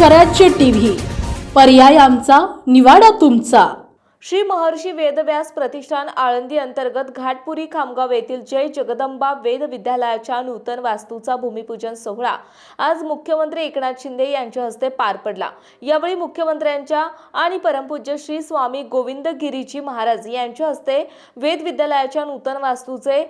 स्वराज्य टीव्ही. पर्याय आमचा निवाडा तुमचा. श्री महर्षी वेदव्यास प्रतिष्ठान आळंदी अंतर्गत घाटपुरी खामगाव येथील जय जगदंबा वेद विद्यालयाच्या नूतन वास्तूचा भूमिपूजन सोहळा आज मुख्यमंत्री एकनाथ शिंदे यांच्या हस्ते पार पडला. यावेळी मुख्यमंत्र्यांच्या आणि परमपूज्य श्री स्वामी गोविंद गिरीजी महाराज यांच्या हस्ते वेद विद्यालयाच्या नूतन वास्तूचे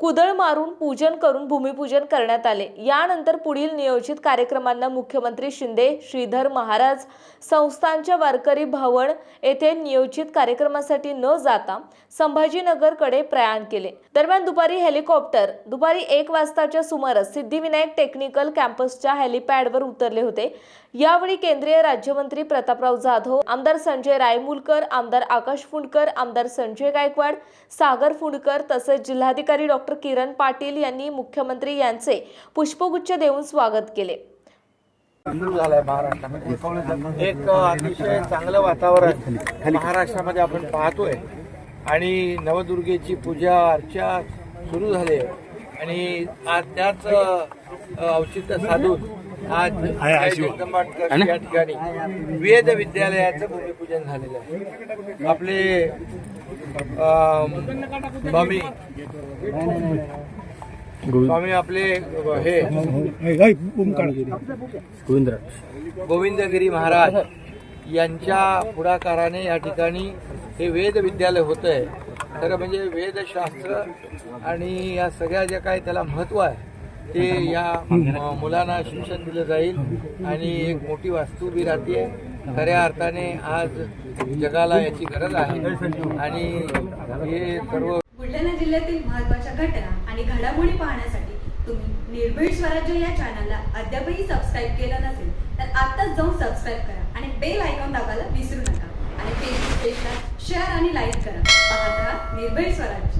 कुदळ मारून पूजन करून भूमिपूजन करण्यात आले. यानंतर पुढील नियोजित कार्यक्रमांना मुख्यमंत्री शिंदे श्रीधर महाराज संस्थांच्या वारकरी भवन येथे नियोजित कार्यक्रमासाठी न जाता संभाजीनगरकडे प्रयाण केले. दरम्यान दुपारी हेलिकॉप्टर दुपारी एक वाजताच्या सुमारास सिद्धिविनायक टेक्निकल कॅम्पसच्या हेलिपॅडवर उतरले होते. यावेळी केंद्रीय राज्यमंत्री प्रतापराव जाधव आमदार संजय रायमुलकर आमदार आकाश फुंडकर आमदार संजय गायकवाड सागर फुंडकर तसेच जिल्हाधिकारी डॉक्टर किरण पाटील यांनी मुख्यमंत्री यांचे पुष्पगुच्छ देऊन स्वागत केले. महाराष्ट्रामध्ये एक अतिशय चांगलं वातावरण महाराष्ट्रामध्ये आपण पाहतोय. आणि नवदुर्गेची पूजा अर्चा सुरू झाली. आणि आज त्याच औचित्य साधून आज जय जगदंबा ट्रस्ट या ठिकाणी. वेद विद्यालयाचं भूमिपूजन झालेलं आहे. आपले स्वामी स्वामी आपले हे गोविंदगिरी महाराज यांच्या पुढाकाराने या ठिकाणी हे वेद विद्यालय होत आहे खरं म्हणजे वेदशास्त्र आणि या सगळ्या ज्या काही त्याला महत्त्व आहे ते या मुलांना शिक्षण दिलं जाईल आणि एक मोठी वास्तू बी राहते. खऱ्या अर्थाने आज जगाला याची गरज आहे. आणि हे सर्व बुलढाणा जिल्ह्यातील महत्त्वाच्या घटना आणि घडामोडी पाहण्यासाठी तुम्ही निर्भीड स्वराज्य या चॅनलला अद्यापही सबस्क्राईब केलं नसेल तर आत्ताच जाऊन सबस्क्राईब करा आणि बेल आयकॉन दाबायला विसरू नका. आणि फेसबुक पेजला शेअर आणि लाईक करा. पाहत राहा निर्भीड स्वराज्य.